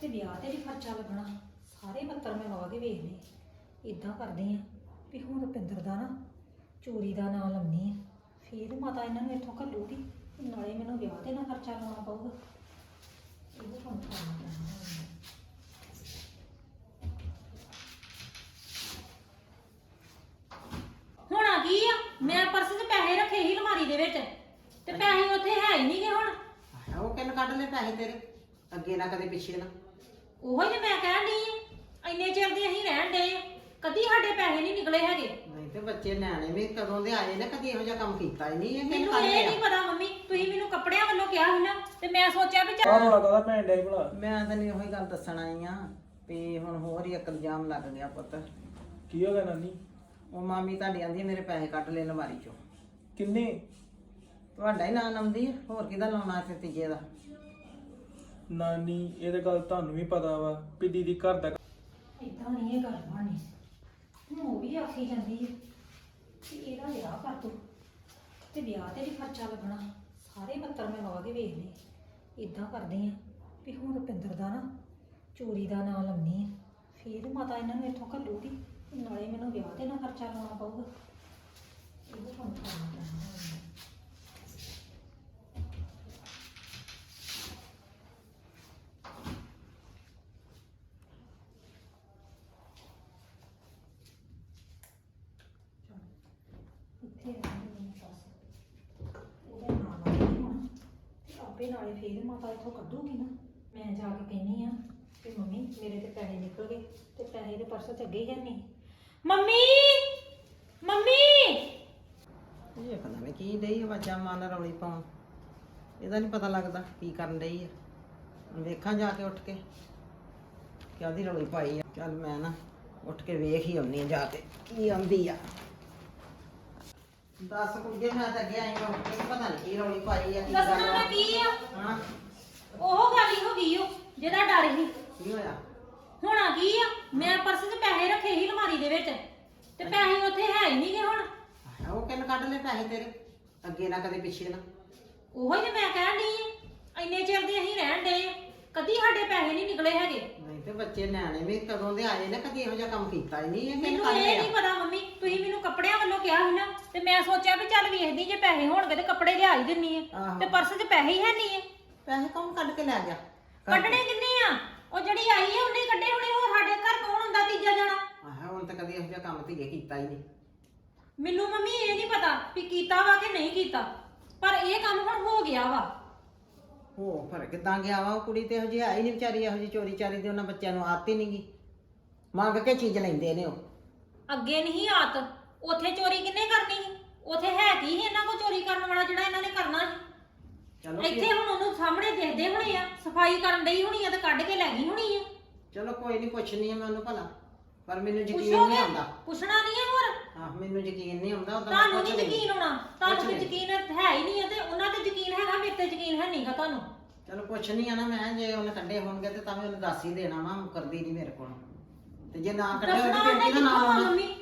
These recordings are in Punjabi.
ਤੇ ਵਿਆਹ ਤੇ ਵੀ ਖਰਚਾ ਲੱਗਣਾ। ਸਾਰੇ ਪੱਤਰ ਮੈਂ ਲਵਾ ਕੇ ਵੇਖ ਇਦਾਂ ਕਰਦੀ ਆ ਵੀ ਹੁਣ ਰੁਪਿੰਦਰ ਦਾ ਨਾ ਚੋਰੀ ਦਾ ਨਾਂ ਲੰਮੀ ਆ। ਫੇਰ ਮਾਤਾ ਇਹਨਾਂ ਨੂੰ ਇੱਥੋਂ ਘੱਲੂਗੀ ਤੇ ਨਾਲੇ ਮੈਨੂੰ ਵਿਆਹ ਤੇ ਨਾ ਖਰਚਾ ਲਾਉਣਾ ਪਊਗਾ। ਇਹ ਕੰਮ ਕਰਨਾ ਪੈਣਾ ਹੁਣ। ਹੋਣਾ ਕੀ ਆ। ਮੈਂ ਪਰਸ 'ਚ ਪੈਸੇ ਰੱਖੇ ਸੀ ਅਲਮਾਰੀ ਦੇ ਵਿੱਚ ਤੇ ਪੈਸੇ ਉੱਥੇ ਹੈ ਹੀ ਨਹੀਂਗੇ ਹੁਣ। ਆਹ, ਉਹ ਕਿੰਨ ਕੱਢ ਲੈ ਪੈਸੇ ਤੇਰੇ? ਅੱਗੇ ਨਾ ਕਦੇ ਪਿੱਛੇ ਨਾ। ਉਹੋ ਹੀ ਤੇ ਮੈਂ ਕਹਿਣ ਡਈ ਆ ਇੰਨੇ ਚਿਰ ਦੇ ਅਸੀਂ ਰਹਿਣ ਡਏ ਆ ਕਦੀ ਸਾਡੇ ਪੈਸੇ ਨਹੀਂ ਨਿਕਲੇ ਹੈਗੇ। ਨਹੀਂ ਤੇ ਬੱਚੇ ਨਿਆਣੇ ਵੀ ਕਦੋਂ ਦੇ ਆਏ ਨੇ ਕਦੀ ਇਹੋ ਜਿਹਾ ਕੰਮ ਕੀਤਾ ਹੀ ਨਹੀਂ ਇਹ ਕਿੰਨ ਮੈਨੂੰ ਇਹ ਨਹੀਂ ਪਤਾ ਮੰਮੀ ਤੁਸੀਂ ਮੈਨੂੰ ਕੱਪੜਿਆਂ ਵੱਲੋਂ ਕਿਹਾ ਸੀ ਨਾ ਤੇ ਮੈਂ ਸੋਚਿਆ ਵੀ ਚੱਲ ਆਹ ਰੋਲਾ ਕਾਹਦਾ ਭੈਣ ਡਿਆ ਭਲਾ। ਮੈਂ ਤਾਂ ਨਹੀਂ ਉਹੀ ਗੱਲ ਦੱਸਣ ਆਈ ਆ ਵੀ ਹੁਣ ਹੋਰ ਹੀ ਇੱਕ ਇਲਜ਼ਾਮ ਲੱਗ ਗਿਆ ਪੁੱਤ। ਕੀ ਹੋ ਗਿਆ ਨਾਨੀ? ਉਹ ਮਾਮੀ ਤੁਹਾਡੀ ਆਂਦੀ ਮੇਰੇ ਪੈਸੇ ਕੱਢ ਲੈ ਅਲਮਾਰੀ ਚੋਂ। ਕਿੰਨੇ? ਤੁਹਾਡਾ ਹੀ ਨਾਂ ਨੰਦੀ ਹੋਰ ਕਿਹਦਾ ਲਾਉਣਾ ਇੱਥੇ ਤੀਜੇ ਦਾ? ਨਾਨੀ ਇਹ ਤਾਂ ਗੱਲ ਤੁਹਾਨੂੰ ਵੀ ਪਤਾ ਵਾ ਵੀ ਦੀਦੀ ਘਰ ਦਾ ਇਦਾਂ ਨਹੀਂ ਇਹ ਗੱਲ ਬਣਨੀ। ਹੁਣ ਉਹ ਵੀ ਆਖੀ ਜਾਂਦੀ ਹੈ ਕਿ ਇਹਦਾ ਵਿਆਹ ਕਰ ਦੋ ਤੇ ਵਿਆਹ ਤੇ ਵੀ ਖਰਚਾ ਲੱਗਣਾ। ਸਾਰੇ ਪੱਤਰ ਮੈਂ ਲਵਾ ਕੇ ਵੇਖ ਲਏ ਇਦਾਂ ਕਰਦੀ ਆ ਵੀ ਹੁਣ ਰੁਪਿੰਦਰ ਦਾ ਨਾ ਚੋਰੀ ਦਾ ਨਾਂ ਲਾਉਣੀ ਆ। ਫੇਰ ਮਾਤਾ ਇਹਨਾਂ ਨੂੰ ਇੱਥੋਂ ਘੱਲੂਗੀ, ਨਾਲੇ ਮੈਨੂੰ ਵਿਆਹ ਤੇ ਨਾ ਖਰਚਾ ਲਾਉਣਾ ਪਊਗਾ। ਇਹ ਕੰਮ ਕਰਨਾ ਪੈਣਾ ਹੁਣ। ਇੱਥੇ ਰਹਿੰਦੇ ਨੇ ਬਸ ਉਹਦੇ ਨਾਲ ਆਈ ਹੁਣ ਤੇ ਆਪੇ ਨਾਲੇ ਇੱਥੋਂ ਕੱਢੂਗੀ ਨਾ ਮੈਂ ਜਾ ਕੇ ਕਹਿੰਨੀ ਆ ਕਿ ਮੰਮੀ ਮੇਰੇ ਤੇ ਪੈਸੇ ਨਿਕਲ ਗਏ ਤੇ ਪੈਸੇ ਦੇ ਪਰਸ ਚ ਅੱਗੇ ਹੀ ਹੈ ਨਹੀਂ। ਮੰਮੀ! ਮੰਮੀ! ਇਹ ਪਤਾ ਨਹੀਂ ਕੀ ਡਈ ਆਵਾਜ਼ਾਂ ਮਾਰਨ ਰੌਲੀ ਪਾਉਣ। ਇਹਦਾ ਨਹੀਂ ਪਤਾ ਲੱਗਦਾ ਕੀ ਕਰਨ ਡਈ ਆ। ਹੁਣ ਵੇਖਾਂ ਜਾ ਕੇ ਉੱਠ ਕੇ ਕਿਆਦੀ ਰੌਲੀ ਪਾਈ ਆ। ਚੱਲ ਮੈਂ ਨਾ ਉੱਠ ਕੇ ਵੇਖ ਹੀ ਆਉਣੀ ਆ ਜਾ ਕੇ ਕੀ ਆਉਂਦੀ ਆ। ਦੱਸ ਕੁੜੀਏ ਮੈਂ ਤਾਂ ਅੱਗੇ ਆਈ ਹਾਂ ਪਤਾ ਨਹੀਂ ਕੀ ਰੌਲੀ ਪਾਈ ਆ ਕੀ ਗੱਲ ਦੱਸਣਾ ਆ। ਮੈਂ ਕੀ ਆ? ਹਾਂ। ਉਹ ਗੱਲ ਹੀ ਹੋ ਗਈ ਉਹ ਜਿਹਦਾ ਡਰ ਸੀ। ਕੀ ਹੋਇਆ? ਹੋਣਾ ਕੀ ਆ ਮੈਂ ਪਰਸ 'ਚ ਪੈਸੇ ਰੱਖੇ ਸੀ ਅਲਮਾਰੀ ਦੇ ਵਿੱਚ। ਤੇ ਪੈਸੇ ਉੱਥੇ ਹੈ ਹੀ ਨਹੀਂਗੇ ਹੁਣ। ਆਹ, ਉਹ ਕਿੰਨ ਕੱਢ ਲੈ ਪੈਸੇ ਤੇਰੇ? ਅੱਗੇ ਨਾ ਕਦੇ ਪਿੱਛੇ ਨਾ। ਉਹੋ ਹੀ ਮੈਂ ਕਹਿਣ ਆ ਇੰਨੇ ਚਿਰ ਦੇ ਅਸੀਂ ਰਹਿਣ ਆ ਕਦੀ ਸਾਡੇ ਪੈਸੇ ਨਹੀਂ ਨਿਕਲੇ ਹੈਗੇ। ਨਹੀਂ ਤੇ ਬੱਚੇ ਨਿਆਣੇ ਵੀ ਕਦੋਂ ਦੇ ਆਏ ਨੇ ਕਦੀ ਇਹੋ ਜਿਹਾ ਕੰਮ ਕੀਤਾ ਹੀ ਨਹੀਂ ਇਹ ਕਿੰਨ ਮੈਨੂੰ ਕੱਢ ਇਹ ਲਿਆ ਨਹੀਂ ਪਤਾ ਮੰਮੀ ਤੁਸੀਂ ਮੈਨੂੰ ਕੱਪੜਿਆਂ ਵੱਲੋਂ ਕਿਹਾ ਸੀ ਨਾ ਤੇ ਮੈਂ ਸੋਚਿਆ ਵੀ ਚੱਲ ਵੇਖਦੀ ਜੇ ਪੈਸੇ ਹੋਣਗੇ ਤੇ ਕੱਪੜੇ ਲਿਆ ਹੀ ਦਿੰਨੀ ਆ। ਆਹੋ। ਤੇ ਪਰਸ 'ਚ ਪੈਸੇ ਹੀ ਹੈ ਨਹੀਂ ਆ। ਪੈਸੇ ਕੌਣ ਕੱਢ ਕੇ ਲੈ ਗਿਆ? ਕੱਢਣੇ ਕਿੰਨੇ ਆ? ਉਹ ਜਿਹੜੀ ਆਈ ਹੈ ਉਹਨੇ ਕੱਢੇ ਹੋਣੇ ਹੋਰ ਸਾਡੇ ਘਰ ਕੌਣ ਹੁੰਦਾ ਤੀਜਾ ਜਣਾ? ਆਹ ਹੁਣ ਤਾਂ ਕਦੀ ਇਹੋ ਜਿਹਾ ਕੰਮ ਧੀਏ ਕੀਤਾ ਹੀ ਨਹੀਂ। ਮੈਨੂੰ ਮੰਮੀ ਇਹ ਨਹੀਂ ਪਤਾ ਵੀ ਕੀਤਾ ਵਾ ਕਿ ਨਹੀਂ ਕੀਤਾ ਪਰ ਇਹ ਕੰਮ ਹੁਣ ਹੋ ਗਿਆ ਵਾ। ਹੋ ਫਿਰ ਕਿੱਦਾਂ ਗਿਆ ਵਾ? ਉਹ ਕੁੜੀ ਤੇ ਇਹੋ ਜਿਹੀ ਆਈ ਨਹੀਂ ਵਿਚਾਰੀ ਇਹੋ ਜਿਹੀ ਚੋਰੀ ਚਾਰੀ ਦੀ ਉਹਨਾਂ ਬੱਚਿਆਂ ਨੂੰ ਆਤੀ ਨਹੀਂਗੀ ਮੰਗ ਕੇ ਚੀਜ਼ ਲੈਂਦੇ ਨੇ ਉਹ। ਅੱਗੇ ਨਹੀਂ ਆਤ ਉਥੇ ਚੋਰੀ ਕਿੰਨੇ ਕਰਨੀ ਸੀ? ਉਥੇ ਹੈ ਕੀ ਸੀ ਇਹਨਾਂ ਕੋ ਚੋਰੀ ਕਰਨ ਵਾਲਾ ਜਿਹੜਾ ਇਹਨਾਂ ਨੇ ਕਰਨਾ ਸੀ? ਚਲੋ ਇੱਥੇ ਕੀ- ਹੁਣ ਉਹਨੂੰ ਸਾਹਮਣੇ ਦੇਖਦੇ ਹੋਣੇ ਆ ਸਫ਼ਾਈ ਕਰਨ ਡਈ ਹੋਣੀ ਆ ਤੇ ਕੱਢ ਕੇ ਲੈ ਗਈ ਹੋਣੀ ਆ। ਚਲੋ ਕੋਈ ਨਹੀਂ ਪੁੱਛਣੀ ਆ ਮੈਂ ਉਹਨੂੰ ਭਲਾ ਪਰ ਮੈਨੂੰ ਯਕੀਨ ਨਹੀਂ ਪੁੱਛੋਗੇ ਆਉਂਦਾ। ਪੁੱਛਣਾ ਨਹੀਂ ਆ ਹੋਰ? ਆਹ ਮੈਨੂੰ ਯਕੀਨ ਨਹੀਂ ਆਉਂਦਾ ਉਹਦਾ ਤੁਹਾਨੂੰ ਨਹੀਂ ਯਕੀਨ ਹੋਣਾ ਤੁਹਾਨੂੰ ਤੇ। ਯਕੀਨ ਹੈ ਹੀ ਨਹੀਂ ਆ ਤੇ ਉਹਨਾਂ ਤੇ ਯਕੀਨ ਹੈਗਾ ਮੇਰੇ ਤੇ ਯਕੀਨ ਹੈ ਨਹੀਂਗਾ ਤੁਹਾਨੂੰ। ਚਲੋ ਪੁੱਛਣੀ ਆ ਨਾ ਮੈਂ ਜੇ ਉਹਨੇ ਕੱਢੇ ਹੋਣਗੇ ਤੇ ਤਾਂ ਵੀ ਉਹਨੇ ਦੱਸ ਹੀ ਦੇਣਾ ਵਾ ਕਰਦੀ ਨਹੀਂ ਮੇਰੇ ਕੋਲ। ਤੇ ਜੇ ਨਾ ਕੱਢੇ ਹੋਏ ਦੱਸਣਾ ਤੇ ਫਿਰ ਉਹਨੇ ਕਿਹਦਾ ਕਿੱਥੋਂ ਨਾਮ ਆ ਲਾਉਣਾ? ਮੰਮੀ?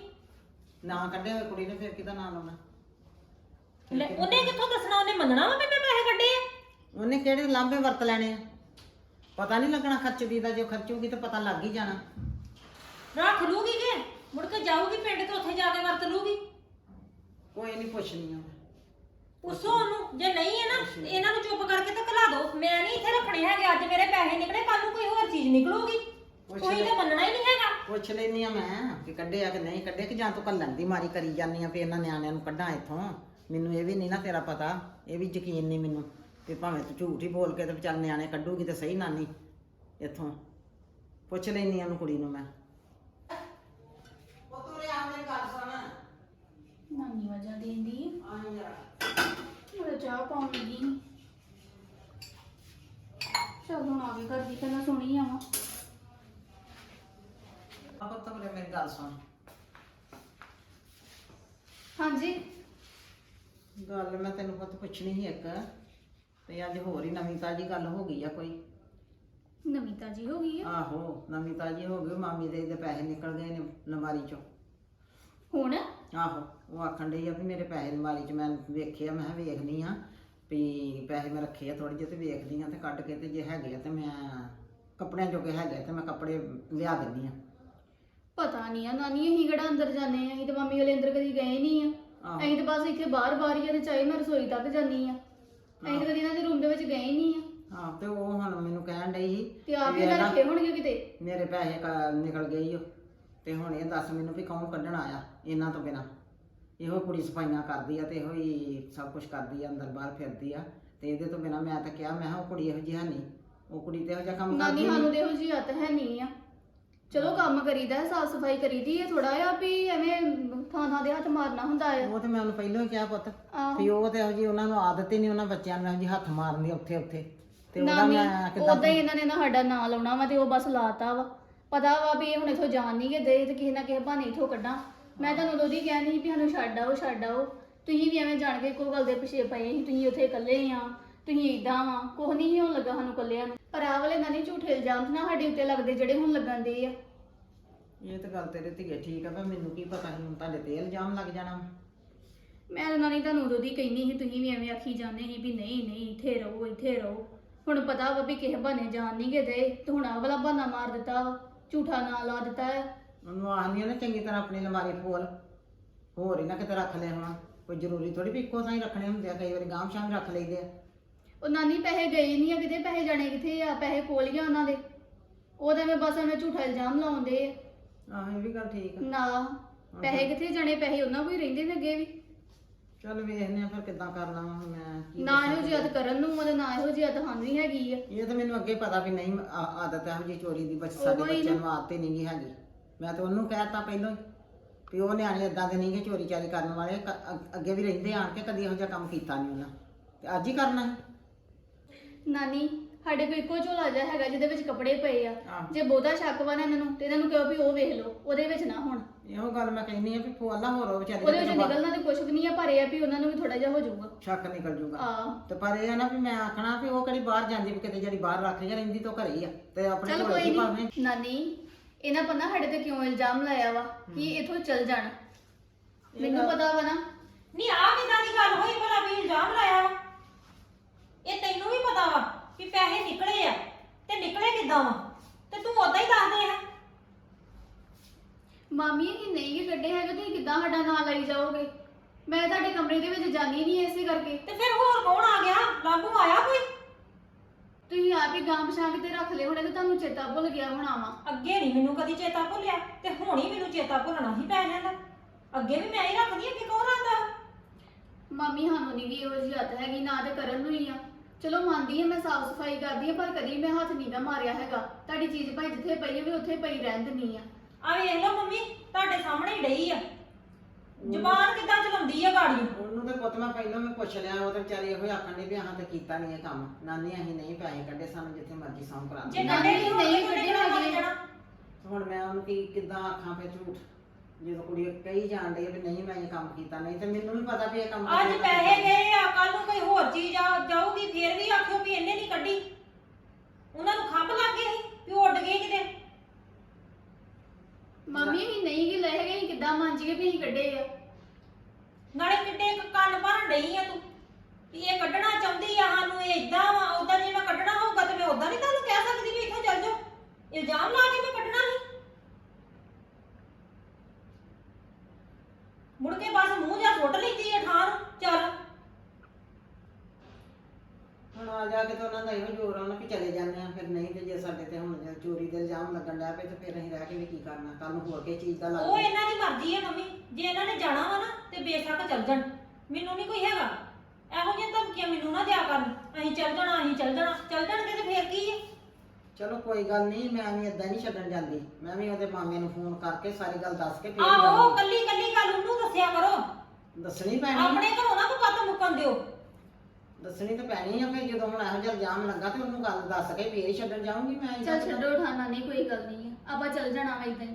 ਨਾ ਕੱਢੇ ਹੋਏ ਕੁੜੀ ਨੇ ਫਿਰ ਕਿਹਦਾ ਨਾਮ ਲਾਉਣਾ? ਲੈ, ਉਹਨੇ ਕਿੱਥੋਂ ਦੱਸਣਾ? ਉਹਨੇ ਮੰਨਣਾ ਵਾ ਵੀ ਮੈਂ ਪੈਸੇ ਕੱਢੇ ਆ? ਉਹਨੇ ਕਿਹੜੇ ਲਾਂਭੇ ਵਰਤ ਲੈਣੇ ਆ? ਪਤਾ ਨਹੀਂ ਲੱਗਣਾ ਖਰਚਦੀ ਦਾ ਜੇ ਖਰਚੂਗੀ ਤਾਂ ਪਤਾ ਲੱਗ ਹੀ ਜਾਣਾ। ਰੱਖ ਲੂਗੀ ਕਿ? ਮੁੜ ਕੇ ਜਾਊਗੀ ਪਿੰਡ ਤੇ ਉੱਥੇ ਜਾ ਕੇ ਵਰਤ ਲੂਗੀ? ਕੋਈ ਨਹੀਂ ਪੁੱਛਣੀ ਆ। ਪੁੱਛੋ ਉਹਨੂੰ। ਜੇ ਨਹੀਂ ਹੈ ਨਾ ਇਹਨਾਂ ਨੂੰ ਚੁੱਪ ਕਰਕੇ ਤੇ ਘਲਾ ਦਿਓ। ਮੈਂ ਨਹੀਂ ਇੱਥੇ ਰੱਖਣੇ ਹੈਗੇ ਅੱਜ ਮੇਰੇ ਪੈਸੇ ਨਿਕਲੇ ਕੱਲ ਨੂੰ ਕੋਈ ਹੋਰ ਚੀਜ਼ ਨਿਕਲੂਗੀ। ਕੋਈ। ਤਾਂ ਮੰਨਣਾ ਹੀ ਨਹੀਂ ਹੈਗਾ। ਪੁੱਛ ਲੈਨੀ ਆ ਮੈਂ ਕਿ ਕੱਢੇ ਆ ਕਿ ਨਹੀਂ ਕੱਢੇ ਕਿ ਜਾਂ ਤੂੰ ਕੱਲਣ ਦੀ ਮਾਰੀ ਕਰੀ ਜਾਨੀ ਆ ਵੀ ਇਹਨਾਂ ਨਿਆਣਿਆਂ ਨੂੰ ਕੱਢਾਂ ਇੱਥੋਂ। ਮੈਨੂੰ ਇਹ ਵੀ ਨਹੀਂ ਨਾ ਤੇਰਾ ਪਤਾ ਇਹ ਵੀ ਯਕੀਨ ਨਹੀਂ ਮੈਨੂੰ ਕਿ ਭਾਵੇਂ ਤੂੰ ਝੂਠ ਹੀ ਬੋਲ ਕੇ ਤੇ ਵਿਚਾਰ ਨਿਆਣੇ ਕੱਢੂਗੀ ਤੇ ਸਹੀ ਨਾਨੀ ਇੱਥੋਂ। ਪੁੱਛ ਲੈਨੀ ਆ ਉਹਨੂੰ ਕੁੜੀ ਨੂੰ ਮੈਂ। ਉਹ ਤੂੰ ਰਿਆ ਮੇਰੀ ਗੱਲ ਸੁਣ। ਨਾਨੀ ਵਜਾ ਦੇਂਦੀ। ਆਈ ਯਾਰ ਮੈਂ ਚਾਹ ਪਾਉਣ ਲੱਗੀ। ਚਲ ਹੁਣ ਆ ਕੇ ਕਰਦੀ ਪਹਿਲਾਂ ਸੁਣੀ ਆਵਾਂ। ਆਪਾਂ ਤਾਂ ਬਰੇ ਮੇਰੀ ਗੱਲ ਸੁਣ। ਹਾਂਜੀ। ਗੱਲ ਮੈਂ ਤੈਨੂੰ ਪੁੱਤ ਪੁੱਛਣੀ ਸੀ ਇੱਕ ਤੇ ਅੱਜ ਹੋਰ ਹੀ ਨਵੀਂ ਤਾਜੀ ਗੱਲ ਹੋ ਗਈ ਆ ਕੋਈ। ਨਵੀਂ ਤਾਜੀ ਹੋ ਗਈ ਆ? ਆਹੋ ਨਵੀਂ ਤਾਜੀ ਹੋ ਗਈ ਮਾਮੀ ਦੇ ਦੇ ਪੈਸੇ ਨਿਕਲ ਗਏ ਨੇ ਨਮਾਰੀ ਚੋਂ। ਹੁਣ? ਆਹੋ ਉਹ ਆਖਣ ਡਈ ਆ ਵੀ ਮੇਰੇ ਪੈਸੇ ਅਲਮਾਰੀ 'ਚ ਮੈਂ ਵੇਖਿਆ ਮੈਂ ਕਿਹਾ ਵੇਖਦੀ ਆ ਵੀ ਪੈਸੇ ਮੈਂ ਰੱਖੇ ਆ ਥੋੜੇ ਜਿਹੇ ਤੇ ਵੇਖਦੀ ਆ ਤੇ ਕੱਢ ਕੇ ਤੇ ਜੇ ਹੈਗੇ ਆ ਤੇ ਮੈਂ ਕੱਪੜਿਆਂ ਜੋਗੇ ਹੈਗੇ ਤੇ ਮੈਂ ਕੱਪੜੇ ਲਿਆ ਦਿੰਦੀ ਆ। ਪਤਾ ਨਹੀਂ ਆ ਨਾਨੀ ਅਸੀਂ ਕਿਹੜਾ ਅੰਦਰ ਜਾਂਦੇ ਆ? ਅਸੀਂ ਤੇ ਮੰਮੀ ਵਾਲੇ ਅੰਦਰ ਕਦੀ ਗਏ ਨਹੀਂ ਆ। ਆਹੋ। ਅਸੀਂ ਤੇ ਬਸ ਇੱਥੇ ਬਾਹਰ ਬਾਹਰ ਹੀ ਆ ਤੇ ਚਾਹੇ ਮੈਂ ਰਸੋਈ ਤੱਕ ਜਾਂਦੀ ਆ। ਅਸੀਂ ਤੇ ਕਦੀ ਇਹਨਾਂ ਦੇ ਰੂਮ ਦੇ ਵਿੱਚ ਗਏ ਨਹੀਂ ਆ। ਹਾਂ ਤੇ ਉਹ ਹੁਣ ਮੈਨੂੰ ਕਹਿਣ ਡਈ ਸੀ ਤੇ ਆਪ ਵੀ ਹੀ ਇਹ ਨਾ ਨਾ ਰੱਖੇ ਹੋਣਗੇ ਕਿਤੇ? ਮੇਰੇ ਪੈਸੇ ਕ- ਨਿਕਲ ਗਏ ਈ ਓ। ਤੇ ਹੁਣ ਇਹ ਦੱਸ ਮੈਨੂੰ ਵੀ ਕੌਣ ਕੱਢਣ ਆਇਆ ਇਹਨਾਂ ਤੋਂ ਬਿਨਾ। ਇਹੋ ਕੁੜੀ ਸਫਾਈਆਂ ਕਰਦੀ ਆ ਤੇ ਇਹੋ ਹੀ ਸਭ ਕੁਝ ਕਰਦੀ ਆ ਅੰਦਰ ਬਾਹਰ ਫਿਰਦੀ ਆ। ਤੇ ਇਹਦੇ ਤੋਂ ਬਿਨਾ ਮੈਂ ਤਾਂ ਕਿਹਾ ਮੈਂ ਕਿਹਾ ਉਹ ਕੁੜੀ ਇਹੋ ਜਿਹੀ ਹੈ ਨਹੀਂ। ਉਹ ਕੁੜੀ ਤੇ ਇਹੋ ਜਿਹਾ ਕੰਮ ਨਾਨੀ ਕਰਦੀ ਸਾਨੂੰ ਨਹੀਂ ਤੇ ਇਹੋ ਜਿਹੀ ਆਦਤ ਹੈ ਨਹੀਂ ਆ। ਚਲੋ ਕੰਮ ਕਰੀਦਾ ਹੈ ਸਾਫ਼ ਸਫ਼ਾਈ ਕਰੀਦੀ ਹੈ ਥੋੜਾ ਜਿਹਾ ਵੀ ਐਵੇਂ ਥਾਂ ਥਾਂ ਦੇ ਹੱਥ ਮਾਰਨਾ ਹੁੰਦਾ ਹੈ। ਉਹ ਤੇ ਮੈਂ ਉਹਨੂੰ ਪਹਿਲਾਂ ਹੀ ਕਿਹਾ ਪੁੱਤ ਆਹੋ। ਵੀ ਉਹ ਤੇ ਇਹੋ ਉਹਨਾਂ ਨੂੰ ਆਦਤ ਹੀ ਨਹੀਂ ਉਹਨਾਂ ਬੱਚਿਆਂ ਨੂੰ ਇਹੋ ਹੱਥ ਮਾਰਨ ਦੀ ਉੱਥੇ ਉੱਥੇ। ਤੇ ਉਹਦਾ ਮੈਂ ਕਿਦਾਂ ਉਦਾਂ ਹੀ ਇਹਨਾਂ ਨੇ ਨਾ ਸਾਡਾ ਨਾਂ ਲਾਉਣਾ ਵਾ ਤੇ ਉਹ ਬਸ ਲਾਤਾ ਵਾ। ਪਤਾ ਵਾ ਵੀ ਇਹ ਹੁਣ ਇਥੋਂ ਜਾਣ ਨਹੀਂ ਗਏ ਦੇ ਤੇ ਕਿਸੇ ਨਾ ਕਿਸੇ ਬਹਾਨੇ ਇਥੋਂ ਕੱਢਾਂ। ਮੈਂ ਤੁਹਾਨੂੰ ਉਦੋਂ ਦੀ ਕਹਿਣੀ ਸੀ ਵੀ ਸਾਨੂੰ ਛੱਡ ਆਓ ਛੱਡ ਆਓ। ਤੁਸੀਂ ਵੀ ਐਵੇਂ ਜਾਣ ਕੇ ਕੋਈ ਗੱਲ ਦੇ ਪਿੱਛੇ ਪਏ ਸੀ ਤੁਸੀਂ ਉੱਥੇ ਇਕੱਲੇ ਆ ਤੁਸੀਂ ਇਦਾਂ ਵਾ। ਕੁਛ ਨਹੀਂ ਹੋਣ ਲੱਗਾ ਸਾਨੂੰ ਇਕੱਲਿਆਂ ਨੂੰ। ਪਰ ਆਹ ਵਾਲੇ ਨਾਨੀ ਝੂਠੇ ਇਲਜ਼ਾਮ ਨਾ ਸਾਡੇ ਉੱਤੇ ਲੱਗਦੇ ਜਿਹੜੇ ਹੁਣ ਲੱਗਣ ਦੇ ਆ। ਇਹ ਤਾਂ ਗੱਲ ਤੇਰੇ ਧੀਏ ਠੀਕ ਆ ਪਰ ਮੈਨੂੰ ਕੀ ਪਤਾ ਸੀ ਹੁਣ ਤੁਹਾਡੇ ਤੇ ਇਲਜ਼ਾਮ ਲੱਗ ਜਾਣਾ ਮੈਂ ਤਾਂ ਨਾਨੀ ਤੁਹਾਨੂੰ ਉਦੋਂ ਦੀ ਕਹਿੰਦੀ ਸੀ ਤੁਸੀਂ ਵੀ ਐਵੇਂ ਆਖੀ ਜਾਂਦੇ ਸੀ ਵੀ ਨਹੀਂ ਨਹੀਂ ਇੱਥੇ ਰਹੋ ਇੱਥੇ ਰਹੋ। ਹੁਣ ਪਤਾ ਵਾ ਵੀ ਕਿਸੇ ਬਹਾਨੇ ਜਾਣ ਨਹੀਂ ਗਏ ਤੇ ਹੁਣ ਆਹ ਵਾਲਾ ਬਹਾਨਾ ਮਾਰ ਦਿੱਤਾ ਵਾ ਝੂਠਾ ਨਾਂ ਲਾ ਦਿੱਤਾ ਹੈ ਉਹਨੂੰ ਆਖਦੀ ਆ ਨਾ ਚੰਗੀ ਤਰ੍ਹਾਂ ਆਪਣੀ ਅਲਮਾਰੀ ਖੋਲ। ਹੋਰ ਹੀ ਨਾ ਕਿਤੇ ਰੱਖ ਲੈ ਹੁਣ ਕੋਈ ਜ਼ਰੂਰੀ ਥੋੜੀ ਵੀ ਇੱਕੋ ਥਾਂ ਹੀ ਰੱਖਣੇ ਹੁੰਦੇ ਆ ਕਈ ਵਾਰੀ ਗਾਂਵ ਸ਼ਾਮ ਰੱਖ ਲਈਦੇ ਆ। ਉਹ ਨਾਨੀ ਪੈਸੇ ਗਏ ਨਹੀਂ ਆ ਕਿਤੇ ਪੈਸੇ ਜਾਣੇ ਕਿੱਥੇ ਆ ਪੈਸੇ ਕੋਲ ਹੀ ਆ ਉਹਨਾਂ ਦੇ। ਉਹਦੇ ਮੈਂ ਬਸ ਉਹਨੇ ਝੂਠਾ ਇਲਜ਼ਾਮ ਲਾਉਂਦੇ ਆ। ਆਹ ਇਹ ਵੀ ਗੱਲ ਠੀਕ ਆ। ਨਾ ਪੈਸੇ ਕਿੱਥੇ ਜਾਣੇ ਪੈਸੇ ਉਹਨਾਂ ਹੀ ਰਹਿੰਦੇ ਨੇ ਅੱਗੇ ਵੀ। ਚੱਲ ਵੇਖਦੇ ਆ ਫਿਰ ਕਿੱਦਾਂ ਕਰਨਾ ਵਾ ਮੈਂ ਕੀ ਨਾ ਇਹੋ ਜਿਹੀ ਆਦਤ ਕਰਨ ਨੂੰ ਉਹਦੇ ਨਾ ਇਹੋ ਜਿਹੀ ਆਦਤ ਸਾਨੂੰ ਹੀ ਹੈਗੀ ਆ। ਇਹ ਤਾਂ ਮੈਨੂੰ ਅੱਗੇ ਪਤਾ ਵੀ ਨਹੀਂ ਆ- ਆਦਤ ਇਹੋ ਜਿਹੀ ਚੋਰੀ ਦੀ ਬੱਚ ਸਾਡੇ ਉਹੀ ਬੱਚਿਆਂ ਨਾ। ਨੂੰ ਆਦਤ ਹੀ ਨਹੀਂ ਗੀ ਹੈਗੀ। ਮੈਂ ਤਾਂ ਉਹਨੂੰ ਕਹਿਤਾ ਪਹਿਲਾਂ ਹੀ ਵੀ ਉਹ ਨਿਆਣੇ ਇਦਾਂ ਦੇ ਨਹੀਂਗੇ ਚੋਰੀ ਚਾਰੀ ਕਰਨ ਵਾਲੇ ਕ- ਅ- ਅੱਗੇ ਵੀ ਰਹਿੰਦੇ ਆਣ ਕੇ ਕਦੀ ਇਹੋ ਜਿਹਾ ਕੰਮ ਕੀਤਾ ਨਹੀਂ ਉਹਨਾਂ। ਤੇ ਅੱਜ ਹੀ ਕਰਨਾ ਹੈ ਨਾਨੀ ਸਾਡੇ ਕੋਲ ਇੱਕੋ ਝੋਲਾ ਜਿਹਾ ਹੈਗਾ ਜਿਹਦੇ ਵਿੱਚ ਕੱਪੜੇ ਪਏ ਆ। ਆਹ। ਜੇ ਬਹੁਤਾ ਸ਼ੱਕ ਵਾ ਨਾ ਇਹਨਾਂ ਨੂੰ ਤੇ ਇਹਨਾਂ ਨੂੰ ਕਹੋ ਵੀ ਉਹ ਵੇਖ ਲਓ ਉਹਦੇ ਵਿੱਚ ਨਾ ਹੁਣ। ਇਹੋ ਗੱਲ ਮੈਂ ਕਹਿੰਨੀ ਆ ਵੀ ਫੋਲਾ ਹੋਰ ਉਹ ਵਿਚਾਰੇ ਉਹਦੇ ਵਿੱਚ ਨਿਕਲਣਾ ਤੇ ਕੁਝ ਵੀ ਨਹੀਂ ਆ ਪਰ ਇਹ ਆ ਵੀ ਉਹਨਾਂ ਨੂੰ ਵੀ ਥੋੜਾ ਜਿਹਾ ਹੋ ਜਾਊਗਾ। ਸ਼ੱਕ ਨਿਕਲ ਜੂਗਾ ਆ ਤੇ ਪਰ ਇਹ ਆ ਨਾ ਵੀ ਮੈਂ ਆਖਣਾ ਵੀ ਉਹ ਕਿਹੜੀ ਬਾਹਰ ਜਾਂਦੀ ਵੀ ਕਿਤੇ ਜਿਹੜੀ ਬਾਹਰ ਰੱਖ ਜਾਂ ਰਹਿੰਦੀ ਤਾਂ ਘਰੇ ਹੀ ਆ ਤੇ ਆਪਣੇ ਚਲ ਕੋਈ ਹੀ ਭਾਵੇਂ। ਨਹੀਂ ਨਾਨੀ ਇਹਨਾਂ ਪੰਨਾ ਸਾਡੇ ਤੇ ਕਿਉਂ ਇਲਜ਼ਾਮ ਲਾਇਆ ਵਾ ਕਿ ਇਥੋਂ ਚੱਲ ਜਾਣ। ਮੈਨੂੰ ਪਤਾ ਵਾ ਨਾ। ਨਹੀਂ ਆ ਕਿਦਾਂ ਦੀ ਗੱਲ ਹੋਈ ਭਲਾ ਵੀ ਇਲਜ਼ਾਮ ਲਾਇਆ ਵਾ? ਇਹ ਤੈਨੂੰ ਵੀ ਪਤਾ ਵਾ ਵੀ ਪੈਸੇ ਨਿਕਲੇ ਆ ਤੇ ਨਿਕਲੇ ਕਿੱਦਾਂ ਵਾ? ਤੇ ਤੂੰ ਉਦਾਂ ਹੀ ਦੱਸ ਦੇ ਆ। ਮਾਮੀ ਇਹ ਨਹੀਂ ਕਿ ਕੱਢੇ ਹੈਗੇ ਤੁਸੀਂ ਕਿੱਦਾਂ ਸਾਡਾ ਨਾਂ ਲਈ ਜਾਓਗੇ? ਮੈਂ ਤੁਹਾਡੇ ਕਮਰੇ ਦੇ ਵਿੱਚ ਜਾਣੀ ਨਹੀਂ ਇਸੇ ਕਰਕੇ। ਤੇ ਫਿਰ ਹੋਰ ਕੌਣ ਆ ਗਿਆ? ਲਾਗੂ ਆਇਆ ਕੋਈ? ਤੁਸੀਂ ਆਪ ਹੀ ਗਾਂ ਪਛਾਣ ਕੇ ਤੇ ਰੱਖ ਲਏ ਹੋਣੇ ਤੇ ਤੁਹਾਨੂੰ ਚੇਤਾ ਭੁੱਲ ਗਿਆ ਹੋਣਾ ਵਾ। ਅੱਗੇ ਨਹੀਂ ਮੈਨੂੰ ਕਦੀ ਚੇਤਾ ਭੁੱਲਿਆ ਤੇ ਹੁਣ ਹੀ ਮੈਨੂੰ ਚੇਤਾ ਭੁੱਲਣਾ ਹੀ ਪੈ ਜਾਂਦਾ। ਅੱਗੇ ਵੀ ਮੈਂ ਹੀ ਰੱਖਦੀ ਅੱਗੇ ਕੌਣ ਰੱਖਦਾ ਮਾਮੀ ਸਾਨੂੰ ਨਹੀਂ ਗੀ ਇਹੋ ਜਿਹੀ ਹੱਥ ਹੈਗੀ ਨਾ ਤੇ ਕਰਨ ਨੂੰ ਹੀ ਆ। ਚਲੋ ਮੰਨਦੀ ਹਾਂ ਮੈਂ ਸਾਫ਼ ਸਫ਼ਾਈ ਕਰਦੀ ਹਾਂ ਪਰ ਕਦੀ ਮੈਂ ਹੱਥ ਨਹੀਂ ਗਾ ਮਾਰਿਆ ਹੈਗਾ। ਤੁਹਾਡੀ ਚੀਜ਼ ਭਾਈ ਜਿੱਥੇ ਪਈ ਹੈ ਵੀ ਉੱਥੇ ਪਈ ਰਹਿਣ ਦਿੰਦੀ ਆ ਆ ਵੇਖ ਲਓ ਮੰਮੀ ਤੁਹਾਡੇ ਸਾਹਮਣੇ ਹੀ ਡਈ ਆ। ਜ਼ੁਬਾਨ ਕਿੱਦਾਂ ਚਲਾਉਂਦੀ ਆ ਗਾੜੀ? ਉਹਨੂੰ ਤੇ ਪੁੱਤ ਮੈਂ ਪਹਿਲਾਂ ਮੈਂ ਪੁੱਛ ਲਿਆ ਉਹ ਤੇ ਵਿਚਾਰੀ ਇਹੋ ਹੀ ਆਖਣ ਦੀ ਵੀ ਹਾਂ ਤੇ ਕੀਤਾ ਨਹੀਂ ਇਹ ਕੰਮ। ਨਾਨੀ ਅਸੀਂ ਨਹੀਂ ਪੈਸੇ ਕੱਢੇ ਸਾਨੂੰ ਜਿੱਥੇ ਮਰਜ਼ੀ ਸੌਂ ਕਰਾ ਜੇ ਦੇ ਕੱਢੇ ਨਹੀਂ ਕੱਢੇ। ਜਾਣਾ ਹੁਣ ਮੈਂ ਉਹਨੂੰ ਕੀ ਕਿੱਦਾਂ ਆਖਾਂ ਫਿਰ ਝੂਠ? ਜਦੋਂ ਕੁੜੀ ਕਹੀ ਜਾਣ ਡਈ ਆ ਵੀ ਨਹੀਂ ਮੈਂ ਇਹ ਕੰਮ ਕੀਤਾ ਨਹੀਂ ਤੇ ਮੈਨੂੰ ਵੀ ਪਤਾ ਵੀ ਇਹ ਕੰਮ ਅੱਜ ਪੈਸੇ। ਗਏ ਆ ਕੱਲ ਨੂੰ ਕੋਈ ਹੋਰ ਚੀਜ਼ ਆ ਜਾਊਗੀ ਫੇਰ ਵੀ ਆਖਿਓ ਵੀ ਇਹਨੇ ਨਹੀਂ ਕੱਢੀ। ਉਹਨਾਂ ਨੂੰ ਖੰਭ ਲੱਗ ਗਏ ਸੀ ਵੀ ਉਹ ਉੱਡ ਗਏ ਕਿਤੇ। ਮਾਮੀ ਅਸੀਂ ਨਹੀਂ ਗੀ ਲਏ ਹੈਗੇ ਅਸੀਂ ਕਿੱਦਾਂ ਮੰਨ ਜੀਏ ਵੀ ਅਸੀਂ ਕੱਢੇ ਆ। ਨਾਲੇ ਕਿੱਡੇ ਇੱਕ ਕੰਨ ਭਰਨ ਡਈ ਆ ਤੂੰ। ਵੀ ਇਹ ਕੱਢਣਾ ਚਾਹੁੰਦੀ ਆ ਸਾਨੂੰ ਇਹ ਇਦਾਂ ਵਾ ਉਦਾਂ ਜੇ ਮੈਂ ਕੱਢਣਾ ਹੋਊਗਾ ਤੇ ਮੈਂ ਉਦਾਂ ਨਹੀਂ ਤੁਹਾਨੂੰ ਕਹਿ ਸਕਦੀ ਵੀ ਇੱਥੋਂ ਚੱਲ ਜਾਓ। ਇਲਜ਼ਾਮ ਲਾ ਕੇ ਮੈਂ ਕੱਢਣਾ ਨਹੀਂ ਮੁੜ ਕੇ ਬਸ ਮੂੰਹ ਜਾਂ ਸੁੱਟ ਲੈਂਦੀ ਆ ਠਾਂ ਨੂੰ ਚੱਲ ਹੁਣ ਆ ਜਾ ਕੇ ਤਾਂ ਉਹਨਾਂ ਦਾ ਇਹੋ ਜ਼ੋਰ ਆਉਣਾ ਕਿ ਚਲੇ ਜਾਂਦੇ ਆ ਫਿਰ ਨਹੀਂ ਤੇ ਜੇ ਸਾਡੇ ਤੇ ਹੁਣ ਜੇ ਚੋਰੀ ਦੇ ਇਲਜ਼ਾਮ ਲੱਗਣ ਲੱਗ ਪਏ ਤੇ ਫਿਰ ਅਸੀਂ ਰਹਿ ਕੇ ਵੀ ਕੀ ਕਰਨਾ ਕੱਲ ਨੂੰ ਹੋਰ ਕਿਸੇ ਚੀਜ਼ ਦਾ ਲੱਗ ਉਹ ਜਾਏ। ਇਹਨਾਂ ਦੀ ਮਰਜ਼ੀ ਹੈ ਮੰਮੀ ਜੇ ਇਹਨਾਂ ਨੇ ਜਾਣਾ ਵਾ ਨਾ ਤੇ ਬੇਸ਼ੱਕ ਚੱਲ ਜਾਣ ਮੈਨੂੰ ਨਹੀਂ ਕੋਈ ਹੈਗਾ ਇਹੋ ਜਿਹੀਆਂ ਧਮਕੀਆਂ ਮੈਨੂੰ ਨਾ ਦਿਆ ਕਰਨ ਅਸੀਂ ਚੱਲ ਜਾਣਾ ਅਸੀਂ ਚੱਲ ਜਾਣਾ ਚੱਲ ਜਾਣਗੇ ਤੇ ਫੇਰ ਕੀ ਹੈ ਚਲੋ ਕੋਈ ਗੱਲ ਨਹੀਂ ਮੈਂ ਵੀ ਇਦਾਂ ਨਹੀਂ ਛੱਡਣ ਜਾਂਦੀ ਮੈਂ ਵੀ ਉਹਦੇ ਮਾਮੇ ਨੂੰ ਫੋਨ ਕਰਕੇ ਸਾਰੀ ਗੱਲ ਦੱਸ ਕੇ ਫਿਰ ਆਹੋ। ਕੱਲੀ ਕੱਲੀ ਗੱਲ ਉਹਨੂੰ ਦੱਸਣੀ ਪੈਣੀ। ਆਪਣੇ ਘਰੋਂ ਨਾ ਪੱਤ ਮੁੱਕਣ ਦਿਓ। ਦੱਸਣੀ ਤਾਂ ਪੈਣੀ ਆ ਫਿਰ ਜਦੋਂ ਹੁਣ ਇਹੋ ਜਿਹਾ ਇਲਜ਼ਾਮ ਲੱਗਾ ਤੇ ਉਹਨੂੰ ਗੱਲ ਦੱਸ ਕੇ ਫੇਰ ਹੀ ਛੱਡਣ ਜਾਊਂਗੀ ਮੈਂ ਚੱਲ ਛੱਡੋ ਠਾਣਾ ਨਹੀਂ ਕੋਈ ਗੱਲ ਨਹੀਂ ਆ। ਆਪਾਂ ਚੱਲ ਜਾਣਾ ਵਾ ਇਦਾਂ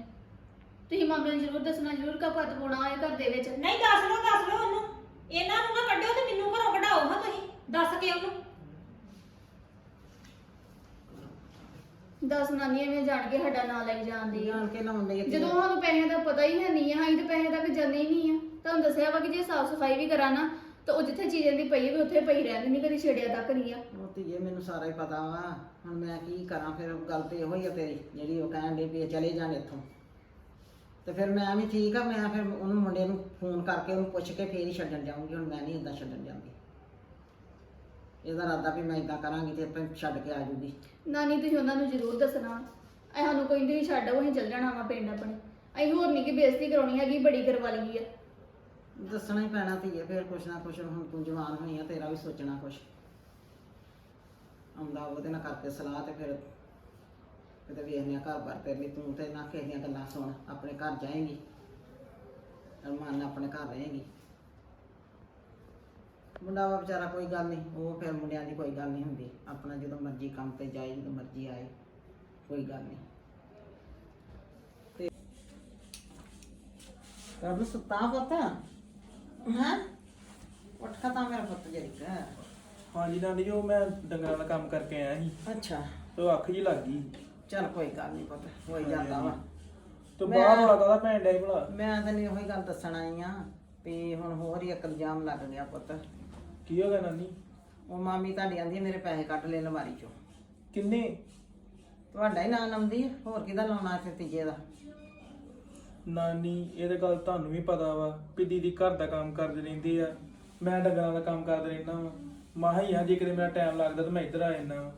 ਤੁਸੀਂ ਮਾਮੇ ਨੂੰ ਜ਼ਰੂਰ ਦੱਸਣਾ ਜ਼ਰੂਰ ਕਾ ਪਤ ਪਾਉਣਾ ਹੈ ਘਰ ਦੇ ਵਿੱਚ। ਨਹੀਂ ਦੱਸ ਲਓ ਦੱਸ ਲਓ ਉਹਨੂੰ। ਇਹਨਾਂ ਨੂੰ ਨਾ ਕੱਢਿਓ ਤੇ ਮੈਨੂੰ ਘਰੋਂ ਕਢਾਓ ਹਾਂ ਤੁਸੀਂ। ਦੱਸ ਕੇ ਉਹਨੂੰ। ਦੱਸ ਨਾਨੀ ਐਵੇਂ ਜਾਣ ਕੇ ਸਾਡਾ ਨਾਂ ਲਈ ਜਾਂਦੀ ਆ। ਜਾਣ ਕੇ ਲਾਉਣ ਲਈ ਜਦੋਂ ਸਾਨੂੰ ਪੈਸਿਆਂ ਦਾ ਪਤਾ ਹੀ ਹੈ ਨਹੀਂ ਆ ਅਸੀਂ ਤੇ ਪੈਸੇ ਤੱਕ ਜਾਂਦੇ ਹੀ ਨਹੀਂ ਆ। ਤੁਹਾਨੂੰ ਦੱਸਿਆ ਵਾ ਕਿ ਜੇ ਸਾਫ਼ ਸਫ਼ਾਈ ਵੀ ਕਰਾਂ ਨਾ ਤਾਂ ਉਹ ਜਿੱਥੇ ਚੀਜ਼ਾਂ ਦੀ ਪਈ ਵੀ ਉੱਥੇ ਪਈ ਰਹਿੰਦੀ ਨਹੀਂ ਕਦੀ ਛੇੜਿਆ ਤੱਕ ਨਹੀਂ ਆ। ਉਹ ਧੀਏ ਮੈਨੂੰ ਸਾਰਾ ਹੀ ਪਤਾ ਵਾ। ਹੁਣ ਮੈਂ ਕੀ ਕਰਾਂ ਫਿਰ ਗੱਲ ਤੇ ਇਹੋ ਹੀ ਆ ਤੇਰੀ ਜਿਹੜੀ ਉਹ ਕਹਿਣ ਦੇ ਵੀ ਇਹ ਚਲੇ ਜਾਣ ਇੱਥੋਂ। ਤੇ ਫਿਰ ਮੈਂ ਵੀ ਠੀਕ ਆ ਮੈਂ ਫਿਰ ਉਹਨੂੰ ਮੁੰਡੇ ਨੂੰ ਫੋਨ ਕਰਕੇ ਉਹਨੂੰ ਪੁੱਛ ਕੇ ਫੇਰ ਹੀ ਛੱਡਣ ਜਾਊਂਗੀ ਹੁਣ ਮੈਂ ਨਹੀਂ ਇਦਾਂ ਛੱਡਣ ਜਾਂਦੀ ਇਹਦਾ ਇਰਾਦਾ ਵੀ ਮੈਂ ਇਦਾਂ ਕਰਾਂਗੀ ਤੇ ਆਪੇ ਛੱਡ ਕੇ ਆ ਜੂਗੀ। ਨਾਨੀ ਤੁਸੀਂ ਉਹਨਾਂ ਨੂੰ ਜ਼ਰੂਰ ਦੱਸਣਾ। ਐ ਸਾਨੂੰ ਕੋਈ ਨਹੀਂ ਛੱਡ ਆਓ ਅਸੀਂ ਚੱਲ ਜਾਣਾ ਵਾ ਪਿੰਡ ਆਪਣੇ। ਅਸੀਂ ਹੋਰ ਨਹੀਂ ਕਿ ਬੇਇੱਜ਼ਤੀ ਕਰਾਉਣੀ ਹੈਗੀ ਬੜੀ ਕਰਵਾ ਲਈ ਆ। ਦੱਸਣਾ ਹੀ ਪੈਣਾ ਧੀਏ, ਫਿਰ ਕੁਛ ਨਾ ਕੁਛ ਹੁਣ ਤੂੰ ਜਵਾਨ ਹੋਈ ਆ, ਤੇਰਾ ਵੀ ਸੋਚਣਾ ਕੁਛ। ਆਉਂਦਾ ਉਹਦੇ ਨਾਲ ਕਰਕੇ ਸਲਾਹ ਤੇ ਫਿਰ ਕਿਤੇ ਵੇਖਦੇ ਆ ਘਰ ਬਾਰ ਤੇਰੇ ਲਈ, ਤੂੰ ਤੇ ਨਾ ਕਿਸੇ ਦੀਆਂ ਗੱਲਾਂ ਸੁਣ, ਆਪਣੇ ਘਰ ਜਾਏਂਗੀ। ਅਰਮਾਨ ਨਾਲ ਆਪਣੇ ਘਰ ਰਹੇਂਗੀ। ਮੁੰਡਾ ਵਾ ਵਿਚਾਰਾ ਕੋਈ ਗੱਲ ਨਹੀਂ, ਉਹ ਫਿਰ ਮੁੰਡਿਆਂ ਦੀ ਕੋਈ ਗੱਲ ਨਹੀਂ ਹੁੰਦੀ। ਆਪਣਾ ਜਦੋਂ ਮਰਜ਼ੀ ਕੰਮ ਤੇ ਜਾਏ, ਜਦੋਂ ਮਰਜ਼ੀ ਆਏ, ਕੋਈ ਗੱਲ ਨਹੀਂ। ਤੇ ਕਰ ਸੁੱਤਾ ਪੁੱਤ? ਹਾਂ? ਉੱਠ ਖਤਾ ਮੇਰਾ ਪੁੱਤ ਜਰੀ ਕਾ। ਹਾਂਜੀ ਨਾਨੀ ਜੀ ਉਹ ਮੈਂ ਡੰਗਰਾਂ ਦਾ ਕੰਮ ਕਰਕੇ ਆਇਆ ਸੀ। ਅੱਛਾ। ਤੇ ਉਹ ਅੱਖ ਜੀ ਲੱਗ ਗਈ। ਚੱਲ ਕੋਈ ਗੱਲ ਨਹੀਂ ਪੁੱਤ ਹੋਈ ਜਾਂਦਾ ਵਾ। ਤੇ ਮੈਂ- ਬਾਹਰ ਵਾਲਾ ਕਾਹਦਾ ਭੈਣ ਸੀ ਭਲਾ? ਮੈਂ ਤਾਂ ਨਹੀਂ ਉਹੀ ਗੱਲ ਦੱਸਣ ਆਈ ਆ ਵੀ ਹੁਣ ਹੋਰ ਹੀ ਇੱਕ ਇਲਜ਼ਾਮ ਲੱਗ ਗਿਆ ਪੁੱਤ। ਕੀ ਹੋ ਗਿਆ ਨਾਨੀ? ਉਹ ਮਾਮੀ ਤੁਹਾਡੀ ਆਂਦੀ ਮੇਰੇ ਪੈਸੇ ਕੱਢ ਲੈ ਲਵਾਰੀ ਚੋਂ। ਕਿੰਨੇ? ਤੁਹਾਡਾ ਹੀ ਨਾਂ ਨੰਦੀ ਹੈ ਹੋਰ ਕਿਹਦਾ ਲਾਉਣਾ ਇੱਥੇ ਤੀਜੇ ਦਾ? ਨਾਨੀ ਇਹ ਤਾਂ ਗੱਲ ਤੁਹਾਨੂੰ ਵੀ ਪਤਾ ਵਾ ਵੀ ਦੀਦੀ ਘਰ ਦਾ ਕੰਮ ਕਰਦੇ ਰਹਿੰਦੇ ਆ। ਮੈਂ ਡੰਗਰਾਂ ਦਾ ਕੰਮ ਕਰਦਾ ਰਹਿੰਦਾ ਵਾ। ਮਾਹਾ ਹੀ ਆ ਜੇ ਕਿਤੇ ਮੇਰਾ ਟਾਈਮ ਲੱਗਦਾ ਤਾਂ ਮੈਂ ਇੱਧਰ ਆ ਜਾਂਦਾ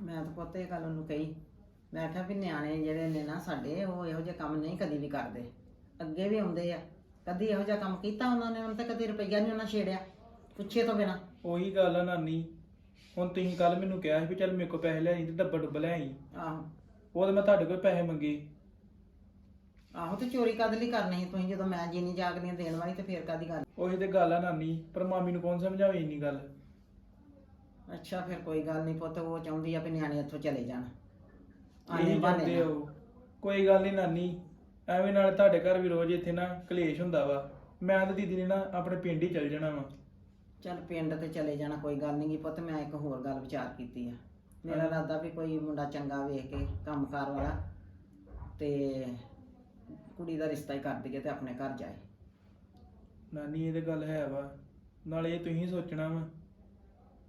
ਮੈਂ ਤਾਂ ਪੁੱਤ ਇਹ ਗੱਲ ਉਹਨੂੰ ਕਹੀ। ਮੈਂ ਕਿਹਾ ਵੀ ਨਿਆਣੇ ਜਿਹੜੇ ਨੇ ਨਾ ਸਾਡੇ ਉਹ ਇਹੋ ਜਿਹੇ ਕੰਮ ਨਹੀਂ ਕਦੀ ਵੀ ਕਰਦੇ। ਅੱਗੇ ਵੀ ਆਉਂਦੇ ਆ। ਕਦੀ ਇਹੋ ਜਿਹਾ ਕੰਮ ਕੀਤਾ ਉਹਨਾਂ ਨੇ ਉਹਨਾਂ ਤੇ ਕਦੀ ਰੁਪਈਆ ਨਹੀਂ ਉਹਨਾਂ ਛੇੜਿਆ ਪੁੱਛੇ ਤੋਂ ਬਿਨਾ। ਉਹੀ ਗੱਲ ਆ ਨਾਨੀ। ਹੁਣ ਤੁਸੀਂ ਕੱਲ ਮੈਨੂੰ ਕਿਹਾ ਸੀ ਵੀ ਚੱਲ ਮੇਰੇ ਕੋਲ ਪੈਸੇ ਲੈ ਆਈ ਤੇ ਡੱਬਾ ਡੁੱਬਾ ਲੈ ਆਈ। ਆਹੋ। ਉਹ ਤੇ ਮੈਂ ਤੁਹਾਡੇ ਕੋਲ ਪੈਸੇ ਮੰਗੇ। ਆਹੋ ਤੇ ਚੋਰੀ ਕਦ ਲਈ ਕਰਨੀ ਸੀ ਤੁਸੀਂ? ਜਦੋਂ ਮੈਂ ਜੀਨੀ ਜਾਗਨੀ ਦੇਣ ਵਾਲੀ ਤੇ ਫੇਰ ਕਾਦੀ ਗੱਲ? ਉਹੀ ਤੇ ਗੱਲ ਆ ਨਾਨੀ ਪਰ ਮਾਮੀ ਨੂੰ ਕੌਣ ਸਮਝਾਵੇ ਇੰਨੀ ਗੱਲ? ਅੱਛਾ ਫਿਰ ਕੋਈ ਗੱਲ ਨਹੀਂ ਪੁੱਤ ਉਹ ਚਾਹੁੰਦੀ ਆ ਵੀ ਨਿਆਣੇ ਇੱਥੋਂ ਚਲੇ ਜਾਣ। ਆਨੇ ਇਹੀ ਬਾਨੇ ਹੋ ਕੋਈ ਗੱਲ ਨਹੀਂ ਨਾਨੀ ਐਵੇਂ ਨਾਲ ਤੁਹਾਡੇ ਘਰ ਵੀ ਰੋਜ਼ ਇੱਥੇ ਨਾ ਕਲੇਸ਼ ਹੁੰਦਾ ਵਾ। ਮੈਂ ਤੇ ਦੀਦੀ ਨੇ ਨਾ ਆਪਣੇ ਪਿੰਡ ਹੀ ਚੱਲ ਜਾਣਾ ਵਾ। ਚੱਲ ਪਿੰਡ ਤੇ ਚਲੇ ਜਾਣਾ ਕੋਈ ਗੱਲ ਨਹੀਂ ਪੁੱਤ ਮੈਂ ਇੱਕ ਹੋਰ ਗੱਲ ਵਿਚਾਰ ਕੀਤੀ ਆ। ਮੇਰਾ ਇਰਾਦਾ ਵੀ ਕੋਈ ਮੁੰਡਾ ਚੰਗਾ ਵੇਖ ਕੇ ਕੰਮਕਾਰ ਵਾਲਾ ਤੇ ਕੁੜੀ ਦਾ ਰਿਸ਼ਤਾ ਹੀ ਕਰ ਦਈਏ ਤੇ ਆਪਣੇ ਘਰ ਜਾਏ। ਨਾਨੀ ਇਹ ਤੇ ਗੱਲ ਹੈ ਵਾ। ਨਾਲੇ ਇਹ ਤੁਸੀਂ ਸੋਚਣਾ ਵਾ।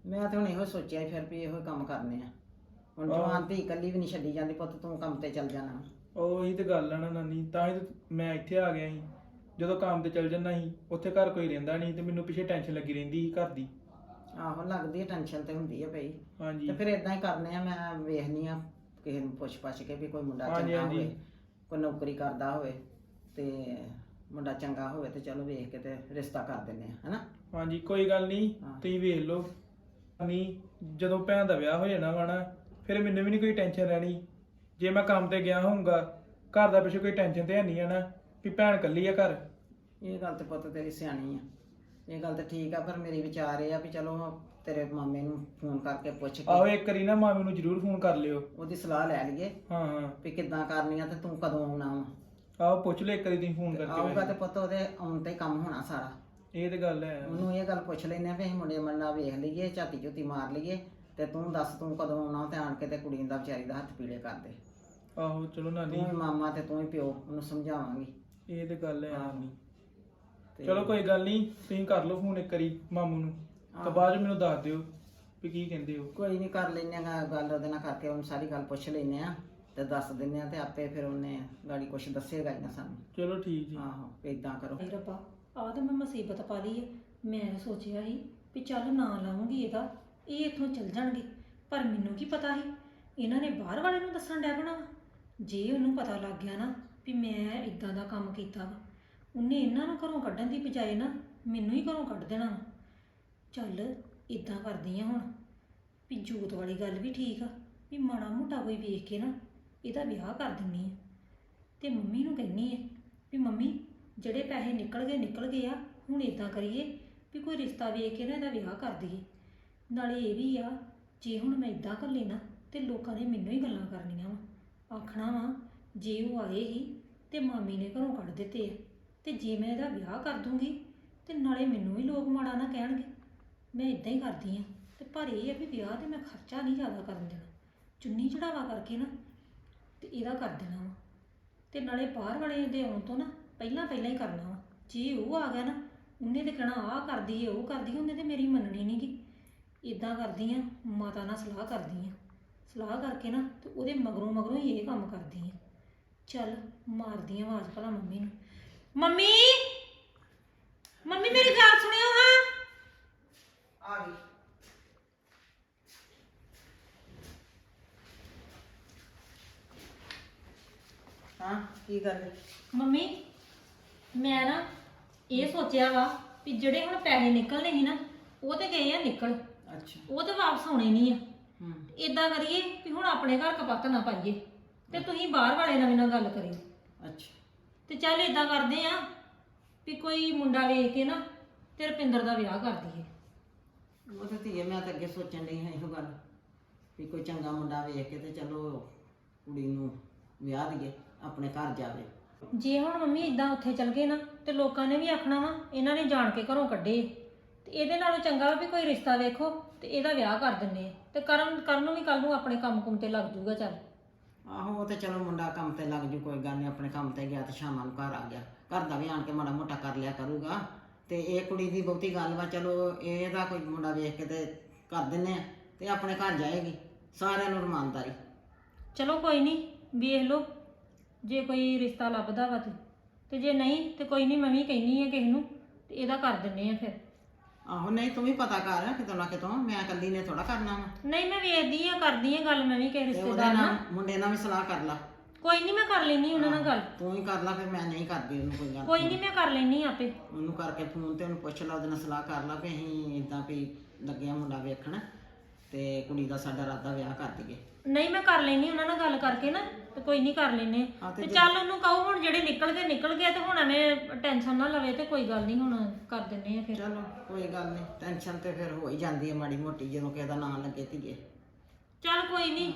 ਮੈਂ ਤੇ ਹੁਣ ਇਹੋ ਸੋਚਿਆ ਸੀ ਫਿਰ ਵੀ ਇਹੋ ਹੀ ਕੰਮ ਕਰਨੇ ਆ। ਹੁਣ ਆਹੋ। ਜਵਾਨ ਧੀ ਇਕੱਲੀ ਵੀ ਨਹੀਂ ਛੱਡੀ ਜਾਂਦੀ ਪੁੱਤ ਤੂੰ ਕੰਮ ਤੇ ਚੱਲ ਜਾਣਾ। ਉਹੀ ਤੇ ਗੱਲ ਆ ਨਾ ਨਾਨੀ ਤਾਂ ਹੀ ਤੇ ਮੈਂ ਇੱਥੇ ਆ ਗਿਆ ਸੀ। ਜਦੋਂ ਕੰਮ ਤੇ ਚੱਲ ਜਾਂਦਾ ਸੀ ਉੱਥੇ ਘਰ ਕੋਈ ਰਹਿੰਦਾ ਨਹੀਂ ਤੇ ਮੈਨੂੰ ਪਿੱਛੇ ਟੈਨਸ਼ਨ ਲੱਗੀ ਰਹਿੰਦੀ ਸੀ ਘਰ ਦੀ। ਆਹੋ ਲੱਗਦੀ ਹੈ ਟੈਨਸ਼ਨ ਤੇ ਹੁੰਦੀ ਹੈ ਭਈ। ਹਾਂਜੀ। ਤੇ ਫਿਰ ਇਦਾਂ ਹੀ ਕਰਨੇ ਆ ਮੈਂ ਵੇਖਨੀ ਆ ਕਿਸੇ ਨੂੰ ਪੁੱਛ ਪਛ ਕੇ ਵੀ ਕੋਈ ਮੁੰਡਾ ਹਾਂਜੀ, ਚੰਗਾ ਹਾਂਜੀ। ਹੋਵੇ। ਕੋਈ ਨੌਕਰੀ ਕਰਦਾ ਹੋਵੇ ਤੇ ਮੁੰਡਾ ਚੰਗਾ ਹੋਵੇ ਤੇ ਚਲੋ ਵੇਖ ਕੇ ਤੇ ਰਿਸ਼ਤਾ ਕਰ ਦਿੰਨੇ ਆ ਹਨਾ? ਹਾਂਜੀ ਕੋਈ ਗੱਲ ਨਹੀਂ ਹਾਂ। ਤੁਸੀਂ ਵੇਖ ਲਓ। ਨਹੀਂ ਜਦੋਂ ਭੈਣ ਦਾ ਵਿਆਹ ਹੋ ਜਾਣਾ ਵਾ ਨਾ ਫਿਰ ਮੈਨੂੰ ਵੀ ਨਹੀਂ ਕੋਈ ਟੈਨਸ਼ਨ ਰਹਿਣੀ। ਜੇ ਮੈਂ ਕੰਮ ਤੇ ਗਿਆ ਹੋਊਗਾ ਘਰ ਦਾ ਪਿੱਛੇ ਕੋਈ ਟੈਨਸ਼ਨ ਤੇ ਹੈ ਨਹੀਂ ਆ ਨਾ ਵੀ ਭੈਣ ਕੱਲੀ ਆ ਘਰ। ਇਹ ਗੱਲ ਤੇ ਪੁੱਤ ਤੇਰੀ ਸਿਆਣੀ ਆ। ਇਹ ਗੱਲ ਤੇ ਠੀਕ ਆ ਪਰ ਮੇਰੀ ਵਿਚਾਰ ਇਹ ਆ ਵੀ ਚਲੋ ਤੇਰੇ ਮਾਮੇ ਨੂੰ ਫੋਨ ਕਰਕੇ ਪੁੱਛ ਆਹੋ ਕੇ ਇੱਕ ਵਾਰੀ ਨਾ ਮਾਮੀ ਨੂੰ ਜ਼ਰੂਰ ਫੋਨ ਕਰ ਲਿਓ। ਉਹਦੀ ਸਲਾਹ ਲੈ ਲਈਏ ਹਾਂ ਹਾਂ। ਵੀ ਕਿੱਦਾਂ ਕਰਨੀ ਆ ਤੇ ਤੂੰ ਕਦੋਂ ਆਉਣਾ ਵਾ। ਆਹੋ ਪੁੱਛ ਲਿਓ ਇੱਕ ਵਾਰੀ ਤੁਸੀਂ ਫੋਨ ਕਰਕੇ ਆਊਗਾ ਤੇ। ਪੁੱਤ ਉਹਦੇ ਆਉਣ ਤੇ ਹੀ ਕੰਮ ਹੋਣਾ ਸਾਰਾ। ਇਹ ਤੇ ਗੱਲ ਹੈ। ਉਹਨੂੰ ਇਹ ਗੱਲ ਪੁੱਛ ਲੈਨੇ ਆ ਵੀ ਅਸੀਂ ਮੁੰਡੇ ਮੰਡਾ ਵੇਖ ਲਈਏ ਝਾਤੀ ਝੁੱਤੀ ਮਾਰ ਲਈਏ ਤੇ ਤੂੰ ਦੱਸ ਤੂੰ ਕਦੋਂ ਆਉਣਾ ਤੇ ਆਣ ਕੇ ਤੇ ਕੁੜੀ ਦਾ ਵਿਚਾਰੀ ਦਾ ਹੱਥ ਪੀਲੇ ਕਰ ਦੇ। ਆਹੋ ਚਲੋ ਨਾਨੀ। ਤੂੰ ਹੀ ਮਾਮਾ ਤੇ ਤੂੰ ਹੀ ਪਿਓ ਉਹਨੂੰ ਸਮਝਾਵਾਂਗੀ। ਇਹ ਤੇ ਗੱਲ ਹੈ। ਨਾਨੀ। ਚਲੋ ਕੋਈ ਗੱਲ ਨਹੀਂ ਤੁਸੀਂ ਕਰ ਲਓ ਫੋਨ ਇੱਕ ਵਾਰੀ ਮਾਮੂ ਨੂੰ। ਤਾਂ। ਬਾਅਦ ਚ ਮੈਨੂੰ ਦੱਸ ਦਿਓ ਵੀ ਕੀ ਕਹਿੰਦੇ ਹੋ। ਕੋਈ ਨਹੀਂ ਕਰ ਲੈਨੇ ਆ ਗੱਲ ਉਹਦੇ ਨਾਲ ਕਰਕੇ ਉਹਨੂੰ ਸਾਰੀ ਗੱਲ ਪੁੱਛ ਲੈਨੇ ਆ ਤੇ ਦੱਸ ਦਿੰਨੇ ਆ ਤੇ ਆਪੇ ਫਿਰ ਉਹਨੇ ਗਾੜੀ ਕੁਛ ਦੱਸੇਗਾ ਹੀ ਨਾ ਸਾਨੂੰ। ਚਲੋ ਠੀਕ ਜੀ। ਆਹੋ ਇਦਾਂ ਕਰੋ। ਹਾਏ ਰੱਬਾ ਆਹ ਤਾਂ ਮੈਂ ਮੁਸੀਬਤ ਪਾ ਲਈ ਹੈ ਮੈਂ ਸੋਚਿਆ ਸੀ ਵੀ ਚੱਲ ਨਾ ਲਾਉਂਗੀ ਇਹਦਾ ਇਹ ਇੱਥੋਂ ਚੱਲ ਜਾਣਗੇ। ਪਰ ਮੈਨੂੰ ਕੀ ਪਤਾ ਸੀ ਇਹਨਾਂ ਨੇ ਬਾਹਰ ਵਾਲੇ ਨੂੰ ਦੱਸਣ ਡੈ ਪਣਾ ਜੇ ਉਹਨੂੰ ਪਤਾ ਲੱਗ ਗਿਆ ਨਾ ਵੀ ਮੈਂ ਇਦਾਂ ਦਾ ਕੰਮ ਕੀਤਾ ਵਾ ਉਹਨੇ ਇਹਨਾਂ ਨੂੰ ਘਰੋਂ ਕੱਢਣ ਦੀ ਬਜਾਏ ਨਾ ਮੈਨੂੰ ਹੀ ਘਰੋਂ ਕੱਢ ਦੇਣਾ ਵਾ। ਚੱਲ ਇਦਾਂ ਕਰਦੀ ਆ ਹੁਣ ਵੀ ਜੋਤ ਵਾਲੀ ਗੱਲ ਵੀ ਠੀਕ ਆ, ਵੀ ਮਾੜਾ ਮੋਟਾ ਕੋਈ ਵੇਖ ਕੇ ਨਾ ਇਹਦਾ ਵਿਆਹ ਕਰ ਦਿੰਨੀ ਆ। ਤੇ ਮੰਮੀ ਨੂੰ ਕਹਿੰਨੀ ਆ ਵੀ ਮੰਮੀ, ਜਿਹੜੇ ਪੈਸੇ ਨਿਕਲ ਗਏ ਨਿਕਲ ਗਏ ਆ, ਹੁਣ ਇਦਾਂ ਕਰੀਏ ਵੀ ਕੋਈ ਰਿਸ਼ਤਾ ਵੇਖ ਕੇ ਨਾ ਇਹਦਾ ਵਿਆਹ ਕਰ ਦਈਏ। ਨਾਲੇ ਇਹ ਵੀ ਆ, ਜੇ ਹੁਣ ਮੈਂ ਇਦਾਂ ਕਰ ਲੈਣਾ ਤੇ ਲੋਕਾਂ ਨੇ ਮੈਨੂੰ ਹੀ ਗੱਲਾਂ ਕਰਨੀਆਂ ਵਾ। ਆਖਣਾ ਵਾ, ਜੇ ਉਹ ਆਏ ਹੀ ਤੇ ਮਾਮੀ ਨੇ ਘਰੋਂ ਕੱਢ ਦਿੱਤੇ ਆ, ਤੇ ਜੇ ਮੈਂ ਇਹਦਾ ਵਿਆਹ ਕਰ ਦੂੰਗੀ ਤੇ ਨਾਲੇ ਮੈਨੂੰ ਹੀ ਲੋਕ ਮਾੜਾ ਨਾ ਕਹਿਣਗੇ। ਮੈਂ ਇਦਾਂ ਹੀ ਕਰਦੀ ਆ। ਤੇ ਪਰ ਇਹ ਆ ਵੀ ਵਿਆਹ ਤੇ ਮੈਂ ਖਰਚਾ ਨਹੀਂ ਜ਼ਿਆਦਾ ਕਰਨ ਦੇਣਾ। ਚੁੰਨੀ ਚੜਾਵਾ ਕਰਕੇ ਨਾ ਤੇ ਇਹਦਾ ਕਰ ਦੇਣਾ ਵਾ। ਤੇ ਨਾਲੇ ਬਾਹਰ ਵਾਲੇ ਦੇ ਆਉਣ ਤੋਂ ਨਾ ਪਹਿਲਾਂ ਪਹਿਲਾਂ ਹੀ ਕਰਨਾ ਵਾ। ਜੇ ਉਹ ਆ ਗਿਆ ਨਾ ਉਹਨੇ ਤੇ ਕਹਿਣਾ ਆਹ ਕਰਦੀ ਏ ਉਹ ਕਰਦੀ ਏ, ਉਹਨੇ ਤੇ ਮੇਰੀ ਮੰਨਣੀ ਨਹੀਂਗੀ ਇਦਾਂ ਕਰਦੀ ਆ ਮਾਤਾ ਨਾਲ ਸਲਾਹ ਕਰਦੀ ਆ। ਸਲਾਹ ਕਰਕੇ ਨਾ ਤੇ ਉਹਦੇ ਮਗਰੋਂ ਮਗਰੋਂ ਹੀ ਇਹ ਕੰਮ ਕਰਦੀ ਆ। ਚੱਲ ਮਾਰਦੀ ਆ ਆਵਾਜ਼ ਭਲਾ ਮੰਮੀ ਨੂੰ। ਮੰਮੀ! ਮੰਮੀ ਮੇਰੀ ਗੱਲ ਸੁਣਿਓ ਹਾਂ। ਆ ਗਈ। ਹਾਂ ਕੀ ਗੱਲ ਹੈ? ਮੰਮੀ ਮੈਂ ਨਾ ਇਹ ਸੋਚਿਆ ਵਾ ਵੀ ਜਿਹੜੇ ਹੁਣ ਪੈਸੇ ਨਿਕਲਨੇ ਸੀ ਨਾ ਉਹ ਤੇ ਗਏ ਆ ਨਿਕਲ। ਅੱਛਾ। ਉਹ ਤੇ ਵਾਪਸ ਆਉਣੇ ਨਹੀਂ ਆ। ਹੂੰ। ਇਦਾਂ ਕਰੀਏ ਵੀ ਹੁਣ ਆਪਣੇ ਘਰ ਕਪੱਤ ਨਾ ਪਾਈਏ ਤੇ ਤੁਸੀਂ ਬਾਹਰ ਵਾਲੇ ਨਾਲ ਵੀ ਨਾ ਗੱਲ ਕਰਿਓ। ਅੱਛਾ। ਤੇ ਚੱਲ ਇਦਾਂ ਕਰਦੇ ਆ ਵੀ ਕੋਈ ਮੁੰਡਾ ਵੇਖ ਕੇ ਨਾ ਤੇ ਰੁਪਿੰਦਰ ਦਾ ਵਿਆਹ ਕਰ ਦਈਏ। ਉਹ ਤਾਂ ਧੀਏ ਮੈਂ ਤਾਂ ਅੱਗੇ ਸੋਚਣ ਡਈ ਹਾਂ ਇਹੋ ਗੱਲ ਵੀ ਕੋਈ ਚੰਗਾ ਮੁੰਡਾ ਵੇਖ ਕੇ ਤੇ ਚਲੋ ਕੁੜੀ ਨੂੰ ਵਿਆਹ ਦਈਏ ਆਪਣੇ ਘਰ ਜਾਵੇ। ਜੇ ਹੁਣ ਮੰਮੀ ਇਦਾਂ ਉੱਥੇ ਚਲ ਗਏ ਨਾ ਤੇ ਲੋਕਾਂ ਨੇ ਵੀ ਆਖਣਾ ਵਾ ਇਹਨਾਂ ਨੇ ਜਾਣ ਕੇ ਘਰੋਂ ਕੱਢੇ। ਤੇ ਇਹਦੇ ਨਾਲੋਂ ਚੰਗਾ ਵਾ ਵੀ ਕੋਈ ਰਿਸ਼ਤਾ ਵੇਖੋ ਤੇ ਇਹਦਾ ਵਿਆਹ ਕਰ ਦਿੰਨੇ ਆ। ਤੇ ਕਰਨ ਕਰਨ ਨੂੰ ਵੀ ਕੱਲ ਨੂੰ ਆਪਣੇ ਕੰਮ ਕੁੰਮ ਤੇ ਲੱਗ ਜੂਗਾ ਚੱਲ। ਆਹੋ ਉਹ ਤੇ ਚਲੋ ਮੁੰਡਾ ਕੰਮ ਤੇ ਲੱਗ ਜੂ ਕੋਈ ਗੱਲ ਨਹੀਂ ਆਪਣੇ ਕੰਮ ਤੇ ਗਿਆ ਤੇ ਸ਼ਾਮਾਂ ਨੂੰ ਘਰ ਆ ਗਿਆ। ਘਰ ਦਾ ਵੀ ਆਣ ਕੇ ਮਾੜਾ ਮੋਟਾ ਕਰ ਲਿਆ ਕਰੂਗਾ। ਤੇ ਇਹ ਕੁੜੀ ਦੀ ਬਹੁਤੀ ਗੱਲ ਵਾ ਚਲੋ ਇਹਦਾ ਕੋਈ ਮੁੰਡਾ ਵੇਖ ਕੇ ਤੇ ਕਰ ਦਿੰਨੇ ਆ ਤੇ ਆਪਣੇ ਘਰ ਜਾਏਗੀ ਸਾਰਿਆਂ ਨੂੰ ਰਮਾਨਦਾਰੀ ਚਲੋ ਕੋਈ ਨਹੀਂ ਵੇਖ ਲਓ ਜੇ ਕੋਈ ਰਿਸ਼ਤਾ ਲੱਭਦਾ ਵਾ ਤੇ। ਤੇ ਜੇ ਨਹੀਂ ਤੇ ਕੋਈ ਨਹੀਂ ਮੈਂ ਵੀ ਕਹਿਨੀ ਆ ਕਿਸੇ ਨੂੰ ਤੇ ਇਹਦਾ ਕਰ ਦਿੰਨੇ ਆ ਫਿਰ। ਆਹੋ ਨਹੀਂ ਤੂੰ ਵੀ ਪਤਾ ਕਰ ਕਿਤੋਂ ਨਾ ਕਿਤੋਂ ਮੈਂ ਇਕੱਲੀ ਨੇ ਥੋੜਾ ਕਰਨਾ ਵਾ। ਨਹੀਂ ਮੈਂ ਵੇਖਦੀ ਆ ਕਰਦੀ ਆ ਗੱਲ ਮੈਂ ਵੀ ਕਿਸੇ ਤੇ ਉਹਦੇ ਰਿਸ਼ਤੇਦਾਰ ਨਾਲ। ਨਾਲ ਮੁੰਡੇ ਨਾਲ ਵੀ ਸਲਾਹ ਕਰ ਲਾ। ਕੋਈ ਨਹੀਂ ਮੈਂ ਕਰ ਲੈਣੀ ਉਹਨਾਂ ਨਾਲ ਗੱਲ। ਤੂੰ ਹੀ ਕਰ ਲਾ ਫਿਰ ਮੈਂ ਨਹੀਂ ਕਰਦੀ ਉਹਨੂੰ ਕੋਈ ਗੱਲ ਕੋਈ ਨਹੀਂ ਮੈਂ ਕਰ ਲੈਣੀ ਆਪੇ। ਉਹਨੂੰ ਕਰਕੇ ਫੋਨ ਤੇ ਉਹਨੂੰ ਪੁੱਛ ਲਾ ਉਹਦੇ ਨਾਲ ਸਲਾਹ ਕਰ ਲਾ ਵੀ ਅਸੀਂ ਇਦਾਂ ਵੀ ਲੱਗਿਆ ਮੁੰਡਾ ਵੇਖਣ ਤੇ ਕੁੜੀ ਦਾ ਸਾਡਾ ਰਾਦਾ ਵਿਆਹ ਕਰ ਦਈਏ। ਨਹੀਂ ਮੈਂ ਕਰ ਲੈਣੀ ਉਹਨਾਂ ਨਾਲ ਗੱਲ ਕਰਕੇ ਨਾ ਤੇ ਕੋਈ ਨਹੀਂ ਕਰ ਲੈਨੇ ਹਾਂ। ਤੇ ਚੱਲ ਉਹਨੂੰ ਕਹੋ ਹੁਣ ਜਿਹੜੇ ਨਿਕਲ ਗਏ ਨਿਕਲ ਗਏ ਤੇ ਹੁਣ ਐਵੇਂ ਟੈਨਸ਼ਨ ਨਾ ਲਵੇ ਤੇ ਕੋਈ ਗੱਲ ਨਹੀਂ ਹੁਣ ਕਰ ਦਿੰਨੇ ਆ ਫਿਰ। ਚਲੋ ਕੋਈ ਗੱਲ ਨਹੀਂ ਟੈਨਸ਼ਨ ਤੇ ਫਿਰ ਹੋ ਹੀ ਜਾਂਦੀ ਹੈ ਮਾੜੀ ਮੋਟੀ ਜਦੋਂ ਕਿਸੇ ਦਾ ਨਾਂ ਲੱਗੇ ਧੀਏ। ਚੱਲ ਕੋਈ ਨਹੀਂ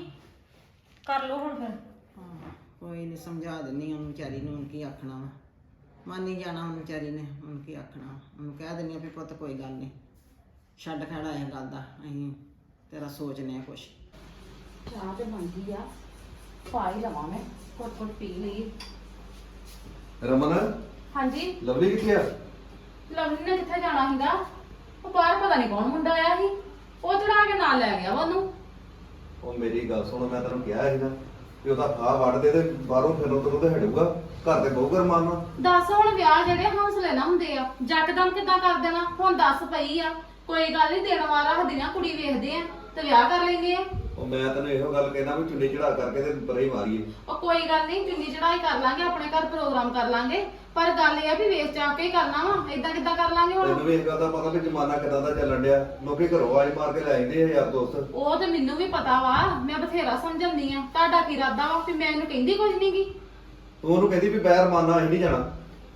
ਕਰ ਲਓ ਹੁਣ ਫਿਰ। ਕੋਈ ਨਹੀਂ ਸਮਝਾ ਦਿੰਨੀ ਉਹਨੂੰ ਵਿਚਾਰੀ ਨੂੰ ਹੁਣ ਕੀ ਆਖਣਾ ਵਾ। ਮੰਨ ਹੀ ਜਾਣਾ ਉਹਨੂੰ ਵਿਚਾਰੀ ਨੇ ਹੁਣ ਕੀ ਆਖਣਾ। ਉਹਨੂੰ ਕਹਿ ਦਿੰਨੀ ਆ ਵੀ ਪੁੱਤ ਕੋਈ ਗੱਲ ਨਹੀਂ ਛੱਡ ਖੜਾ ਇਹ ਗੱਲ ਦਾ ਅਸੀਂ ਤੇਰਾ ਸੋਚਨੇ ਆ ਕੁਛ। ਚਾਹ ਤੇ ਬਣ ਗਈ ਆ ਪਾ ਹੀ ਲਵਾਂ ਮੈਂ ਕੁੱਟ ਕੁੱਟ ਪੀ ਲਈ। ਰਮਨ ਹਾਂਜੀ। ਲਵਲੀ ਕਿੱਥੇ ਆ? ਲਵਲੀ ਨੇ ਕਿੱਥੇ ਜਾਣਾ ਸੀਗਾ? ਉਹ ਬਾਹਰ ਪਤਾ ਨਹੀਂ ਕੌਣ ਮੁੰਡਾ ਆਇਆ ਸੀ। ਉਹ ਚੜਾ ਕੇ ਨਾਲ ਲੈ ਗਿਆ ਵਾ ਉਹਨੂੰ। ਉਹ ਮੇਰੀ ਗੱਲ ਸੁਣ ਮੈਂ ਤੈਨੂੰ ਕਿਹਾ ਸੀ ਕਿ ਉਹਦਾ ਫਾਹ ਵੱਢ ਦੇ ਤੇ ਬਾਹਰੋਂ ਫਿਰ ਉਧਰੋਂ ਤੇ ਹਟੂਗਾ ਘਰ ਤੇ ਬਹੁਗਰ ਮਾਰਨਾ। ਦੱਸ ਹੁਣ ਵਿਆਹ ਜਿਹੜੇ ਹੌਸਲੇ ਨਾ ਹੁੰਦੇ ਆ ਜੱਕਦਮ ਕਿੱਦਾਂ ਕਰ ਦੇਣਾ? ਹੁਣ ਦੱਸ ਪਈ ਆ ਕੋਈ ਗੱਲ ਨਹੀਂ ਦੇਣ ਵਾਲਾ ਰੱਖਦੀਆਂ ਕੁੜੀ ਵੇਖਦੇ ਆ ਤੇ ਵਿਆਹ ਕਰ ਲੈਂਦੇ ਆ। ਉਹ ਮੈਂ ਤੈਨੂੰ ਇਹੋ ਗੱਲ ਕਹਿਣਾ ਵੀ ਚੁੰਨੀ ਚੜਾ ਕਰਕੇ ਤੇ ਪਰੇ ਮਾਰੀਏ। ਉਹ ਕੋਈ ਗੱਲ ਨਹੀਂ ਚੁੰਨੀ ਚੜਾਈ ਕਰ ਲਾਂਗੇ ਆਪਣੇ ਘਰ ਪ੍ਰੋਗਰਾਮ ਕਰ ਲਾਂਗੇ। ਪਰ ਗੱਲ ਇਹ ਆ ਵੀ ਵੇਚ ਚਾ ਕੇ ਹੀ ਕਰਨਾ ਵਾ ਇਦਾਂ ਕਿੱਦਾਂ ਕਰ ਲਾਂਗੇ ਹੁਣ? ਤੈਨੂੰ ਵੀ ਇਸ ਗੱਲ ਦਾ ਪਤਾ ਵੀ ਜ਼ਮਾਨਾ ਕਿਦਾਂ ਦਾ ਚੱਲਣ ਡਿਆ। ਲੋਕੀ ਘਰੋਂ ਆਵਾਜ਼ ਮਾਰ ਕੇ ਲੈ ਜਾਂਦੇ ਆ ਯਾਰ ਦੋਸਤ। ਉਹ ਤੇ ਮੈਨੂੰ ਵੀ ਪਤਾ ਵਾ ਮੈਂ ਬਥੇਰਾ ਸਮਝਾਉਂਦੀ ਆ। ਤੁਹਾਡਾ ਕੀ ਇਰਾਦਾ ਵਾ ਵੀ ਮੈਂ ਇਹਨੂੰ ਕਹਿੰਦੀ ਕੁਝ ਨਹੀਂਗੀ ਤੂੰ ਉਹਨੂੰ ਕਹਿੰਦੀ ਵੀ ਬੈਰ ਮਾਰਨਾ ਅਸੀਂ ਨਹੀਂ ਜਾਣਾ।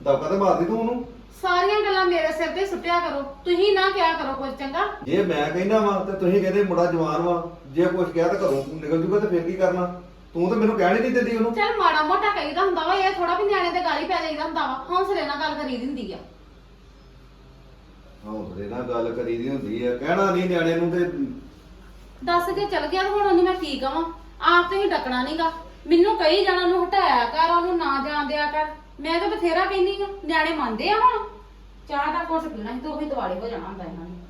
ਦਬਕਾ ਤੇ ਮਾਰਦੀ ਤੂੰ ਉਹਨੂੰ। ਸਾਰੀਆਂ ਗੱਲਾਂ ਮੇਰੇ ਸਿਰ ਤੇ ਸੁੱਟਿਆ ਕਰੋ। ਤੁਸੀਂ ਨਾ ਕਿਹਾ ਕਰੋ ਕੁਝ ਚੰਗਾ। ਜੇ ਮੈਂ ਕਹਿੰਦਾ ਵਾਂ ਤੇ ਤੁਸੀਂ ਕਹਿੰਦੇ ਮੁੰਡਾ ਜਵਾਨ ਵਾ ਜੇ ਕੁਝ ਕਿਹਾ ਤਾਂ ਘਰੋਂ ਨਿਕਲ ਜੂਗਾ ਤੇ ਫਿਰ ਕੀ ਕਰਨਾ? ਤੂੰ ਤਾਂ ਮੈਨੂੰ ਕਹਿਣ ਹੀ ਨਹੀਂ ਦਿੰਦੀ ਉਹਨੂੰ। ਚੱਲ ਮਾੜਾ ਮੋਟਾ ਕਹੀਦਾ ਹੁੰਦਾ ਵਾ ਇਹ ਥੋੜਾ ਵੀ ਨਿਆਣੇ ਤੇ ਗਾਲੀ ਪੈ ਜਾਈਦਾ ਹੁੰਦਾ ਵਾ। ਹੌਸਲੇ ਨਾਲ ਗੱਲ ਕਰੀ ਦਿੰਦੀ ਆ। ਹੌਸਲੇ ਨਾਲ ਗੱਲ ਕਰੀਦੀ ਹੁੰਦੀ ਆ। ਕਹਿਣਾ ਨਹੀਂ ਨਿਆਣੇ ਨੂੰ ਤੇ ਦੱਸ ਕੇ ਚਲ ਗਿਆ ਤੇ ਹੁਣ ਉਹਨੂੰ ਮੈਂ ਕੀ ਕਵਾਂ? ਆਪ ਤੇ ਹੀ ਡੱਕਣਾ ਨਹੀਂਗਾ ਮੈਨੂੰ ਕਹੀ ਜਾਣਾ ਉਹਨੂੰ ਹਟਾਇਆ ਕਰ ਉਹਨੂੰ ਨਾ ਜਾਣ ਦਿਆ ਕਰ। ਮੈਂ ਤਾਂ ਬਥੇਰਾ ਕਹਿੰਦੀ ਆ ਨਿਆਣੇ ਮੰਨਦੇ ਆ ਹੁਣ। ਚਾਹ ਦਾ ਕੁਛ ਪੀਣਾ ਸੀ ਤੇ ਉਹੀ ਦਿਵਾਲੇ ਹੋ ਜਾਣਾ ਹੁੰਦਾ ਇਹਨਾਂ ਨੇ।